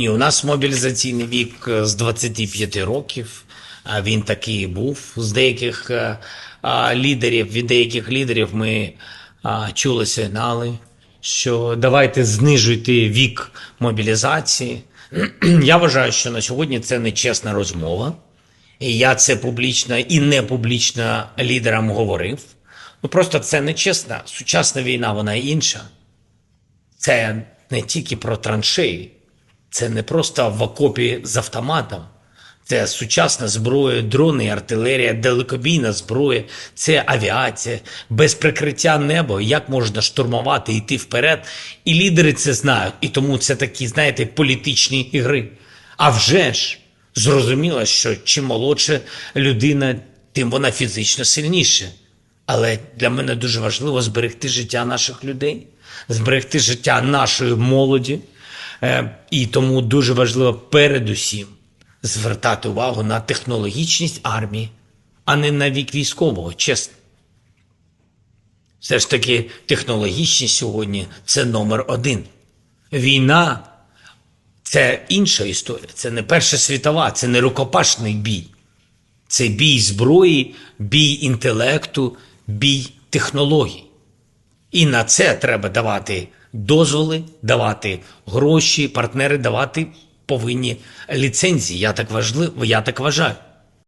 І у нас мобілізаційний вік е, з 25 років. А він такий був. З деяких е, а, лідерів, від деяких лідерів ми а, чули сигнали, що давайте знижуйте вік мобілізації. Я вважаю, що на сьогодні це нечесна розмова. І я це публічно і не публічно лідерам говорив. Ну просто це нечесна. Сучасна війна, вона інша. Це не тільки про траншеї, це не просто в окопі з автоматом. Це сучасна зброя, дрони, артилерія, далекобійна зброя, це авіація, без прикриття неба, як можна штурмувати, йти вперед. І лідери це знають. І тому це такі, знаєте, політичні ігри. А вже ж зрозуміло, що чим молодша людина, тим вона фізично сильніша. Але для мене дуже важливо зберегти життя наших людей, зберегти життя нашої молоді. Е, І тому дуже важливо передусім звертати увагу на технологічність армії, а не на вік військового, чесно. Все ж таки, технологічність сьогодні це номер один. Війна це інша історія. Це не Перша світова, це не рукопашний бій. Це бій зброї, бій інтелекту, бій технологій. І на це треба давати дозволи, давати гроші, партнери давати повинні ліцензії. Я так важливо, я так вважаю.